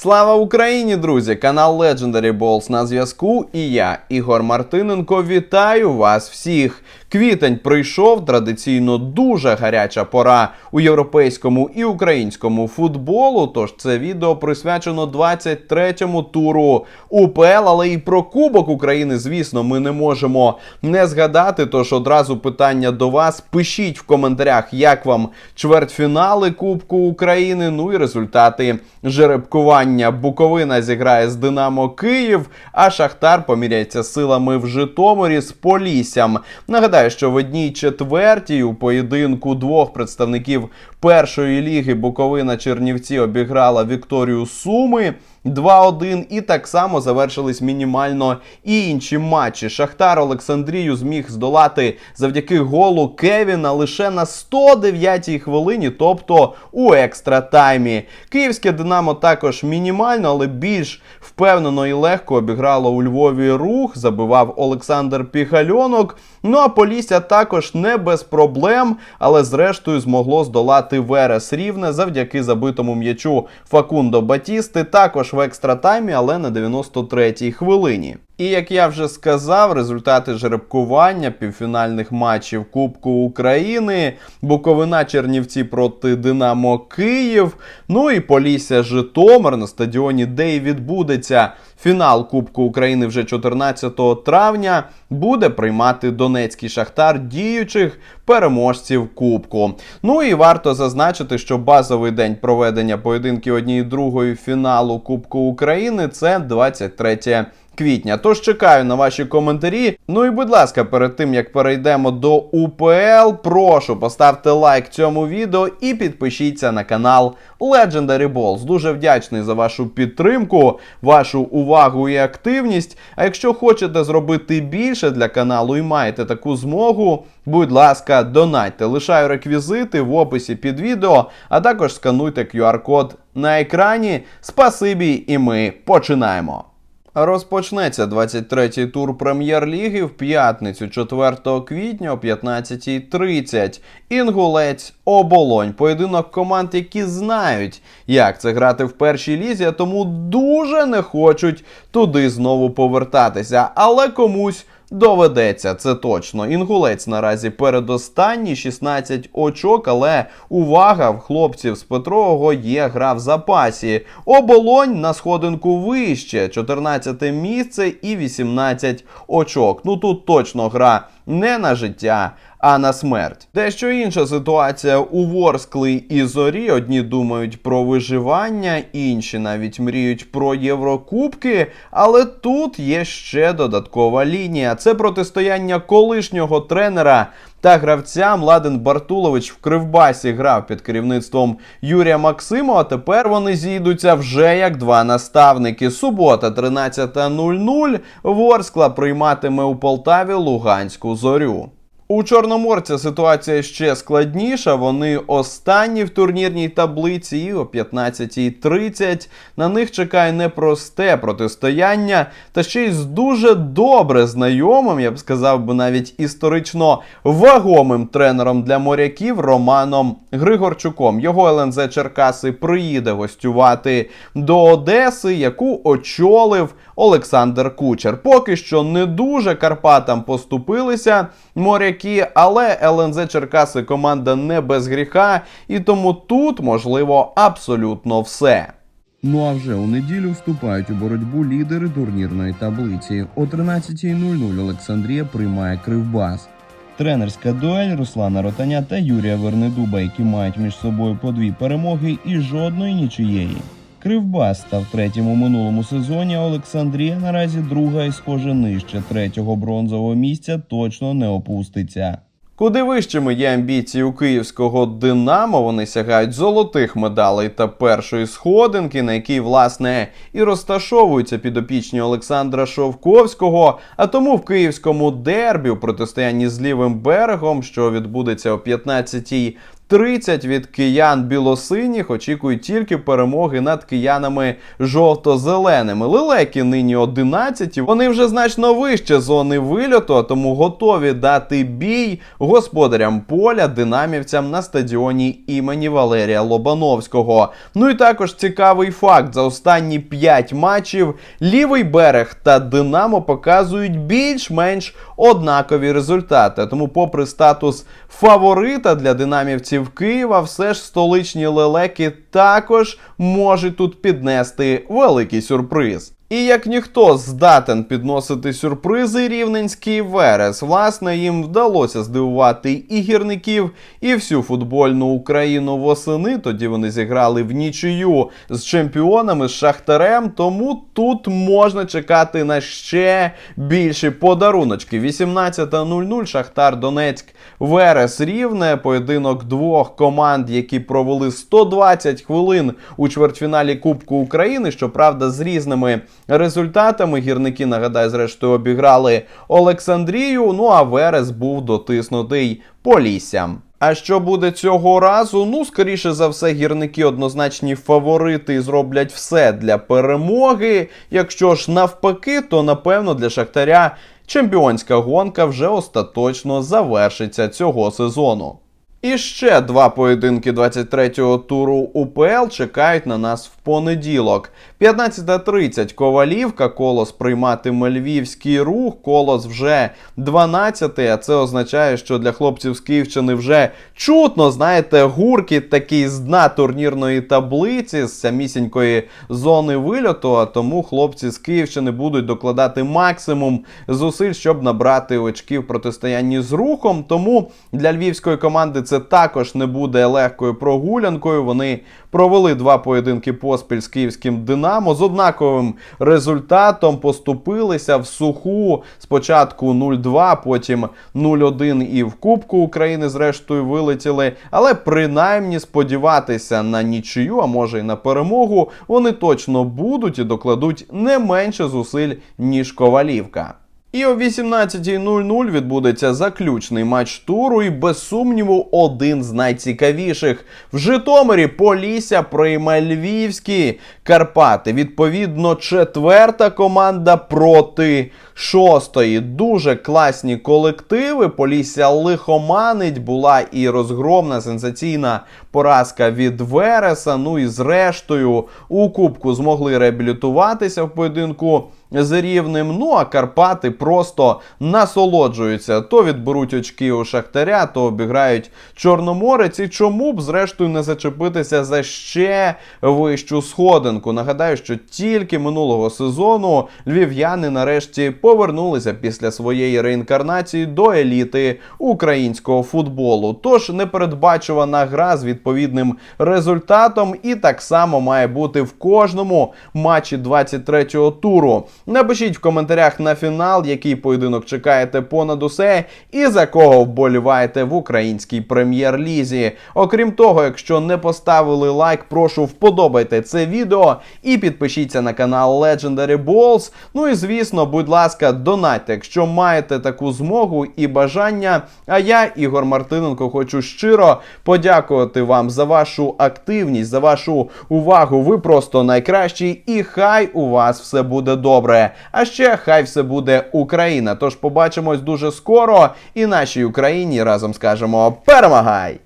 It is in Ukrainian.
Слава Україні, друзі! Канал Legendary Balls на зв'язку. І я, Ігор Мартиненко, вітаю вас всіх. Квітень прийшов традиційно дуже гаряча пора у європейському і українському футболу. Тож це відео присвячено 23-му туру УПЛ, але і про Кубок України, звісно, ми не можемо не згадати. Тож одразу питання до вас. Пишіть в коментарях, як вам чвертьфінали Кубку України. Ну і результати жеребкування. Буковина зіграє з Динамо Київ, а Шахтар поміряється силами в Житомирі з Поліссям. Нагадаю, що в одній четвертій у поєдинку двох представників першої ліги Буковина Чернівці обіграла Вікторію Суми. 2-1 і так само завершились мінімально і інші матчі. Шахтар Олександрію зміг здолати завдяки голу Кевіна лише на 109-й хвилині, тобто у екстра таймі. Київське Динамо також мінімально, але більш впевнено і легко обіграло у Львові рух, забивав Олександр Піхальонок. Ну а Полісся також не без проблем, але зрештою змогло здолати Верес Рівне завдяки забитому м'ячу Факундо Батісти, також в екстратаймі, але на 93-й хвилині. І як я вже сказав, результати жеребкування півфінальних матчів Кубку України, Буковина Чернівці проти Динамо Київ, ну і Полісся Житомир на стадіоні, де і відбудеться фінал Кубку України вже 14 травня, буде приймати Донецький Шахтар діючих переможців Кубку. Ну і варто зазначити, що базовий день проведення поєдинків однієї другої фіналу Кубку України це 23 квітня. Тож чекаю на ваші коментарі. Ну і будь ласка, перед тим як перейдемо до УПЛ, прошу поставте лайк цьому відео і підпишіться на канал Legendary Balls. Дуже вдячний за вашу підтримку, вашу увагу і активність. А якщо хочете зробити більше для каналу і маєте таку змогу, будь ласка, донатьте. Лишаю реквізити в описі під відео, а також скануйте QR-код на екрані. Спасибі, і ми починаємо. Розпочнеться 23-й тур прем'єр-ліги в п'ятницю 4 квітня о 15.30. Інгулець оболонь. Поєдинок команд, які знають, як це грати в першій лізі, а тому дуже не хочуть туди знову повертатися. Але комусь. Доведеться, це точно. Інгулець наразі передостанні 16 очок, але увага, в хлопців з Петрового є гра в запасі. Оболонь на сходинку вище, 14 місце і 18 очок. Ну тут точно гра не на життя, а на смерть. Дещо інша ситуація у Ворскли і Зорі. Одні думають про виживання, інші навіть мріють про Єврокубки. Але тут є ще додаткова лінія. Це протистояння колишнього тренера. Та гравця Младен Бартулович в Кривбасі грав під керівництвом Юрія Максимова. Тепер вони зійдуться вже як два наставники. Субота, 13.00. Ворскла прийматиме у Полтаві Луганську зорю. У Чорноморця ситуація ще складніша. Вони останні в турнірній таблиці о 15.30 на них чекає непросте протистояння, та ще й з дуже добре знайомим, я б сказав би навіть історично вагомим тренером для моряків Романом Григорчуком. Його ЛНЗ Черкаси приїде гостювати до Одеси, яку очолив Олександр Кучер. Поки що не дуже Карпатам поступилися моряки, але ЛНЗ Черкаси команда не без гріха, і тому тут можливо абсолютно все. Ну а вже у неділю вступають у боротьбу лідери турнірної таблиці. О 13.00 Олександрія приймає Кривбас. Тренерська дуель Руслана Ротаня та Юрія Вернедуба, які мають між собою по дві перемоги і жодної нічиєї. Кривбас став третім у минулому сезоні. Олександрія наразі друга і схоже нижче третього бронзового місця точно не опуститься. Куди вищими є амбіції у київського Динамо, вони сягають золотих медалей та першої сходинки, на якій, власне, і розташовуються підопічні Олександра Шовковського. А тому в київському дербі у протистоянні з лівим берегом, що відбудеться о 15 30 від киян білосиніх очікують тільки перемоги над киянами жовто-зеленими. Лелеки нині 11, Вони вже значно вище зони вильоту, а тому готові дати бій господарям поля динамівцям на стадіоні імені Валерія Лобановського. Ну і також цікавий факт: за останні 5 матчів лівий берег та Динамо показують більш-менш однакові результати. Тому, попри статус фаворита для динамівців Києва, все ж столичні лелеки також можуть тут піднести великий сюрприз. І як ніхто здатен підносити сюрпризи рівненський Верес, власне, їм вдалося здивувати і гірників, і всю футбольну Україну восени. Тоді вони зіграли в нічию з чемпіонами з Шахтарем. Тому тут можна чекати на ще більші подаруночки. 18.00 Шахтар Донецьк Верес Рівне. Поєдинок двох команд, які провели 120 хвилин у чвертьфіналі Кубку України. Щоправда, з різними результатами. Гірники, нагадаю, зрештою обіграли Олександрію. Ну а Верес був дотиснутий Поліссям. А що буде цього разу? Ну, скоріше за все, гірники однозначні фаворити і зроблять все для перемоги. Якщо ж навпаки, то напевно для Шахтаря чемпіонська гонка вже остаточно завершиться цього сезону. І ще два поєдинки 23-го туру УПЛ чекають на нас в понеділок. 15.30 Ковалівка, колос прийматиме львівський рух, колос вже 12 а це означає, що для хлопців з Київщини вже чутно, знаєте, гуркіт такий з дна турнірної таблиці, з самісінької зони вильоту. А тому хлопці з Київщини будуть докладати максимум зусиль, щоб набрати очки в протистоянні з рухом. Тому для львівської команди це також не буде легкою прогулянкою. Вони провели два поєдинки поспіль з київським Динамо з однаковим результатом. Поступилися в суху спочатку 0-2, потім 0-1 і в Кубку України зрештою вилетіли. Але принаймні сподіватися на нічию, а може й на перемогу, вони точно будуть і докладуть не менше зусиль ніж Ковалівка. І о 18.00 відбудеться заключний матч туру, і без сумніву один з найцікавіших. В Житомирі Полісся прийме Львівські Карпати. Відповідно, четверта команда проти шостої. Дуже класні колективи. Полісся лихоманить. Була і розгромна сенсаційна поразка від Вереса. Ну і зрештою у Кубку змогли реабілітуватися в поєдинку з рівним. Ну а Карпати просто насолоджуються. То відберуть очки у Шахтаря, то обіграють Чорноморець. І чому б зрештою не зачепитися за ще вищу сходинку? Нагадаю, що тільки минулого сезону львів'яни нарешті повернулися після своєї реінкарнації до еліти українського футболу. Тож непередбачувана гра з відповідним результатом, і так само має бути в кожному матчі 23-го туру. Напишіть в коментарях на фінал, який поєдинок чекаєте понад усе, і за кого вболіваєте в українській прем'єр-лізі. Окрім того, якщо не поставили лайк, прошу вподобайте це відео і підпишіться на канал Legendary Balls. Ну і звісно, будь ласка, донатьте, якщо маєте таку змогу і бажання. А я, Ігор Мартиненко, хочу щиро подякувати вам за вашу активність, за вашу увагу. Ви просто найкращі, і хай у вас все буде добре. А ще хай все буде Україна. Тож побачимось дуже скоро і нашій Україні разом скажемо перемагай!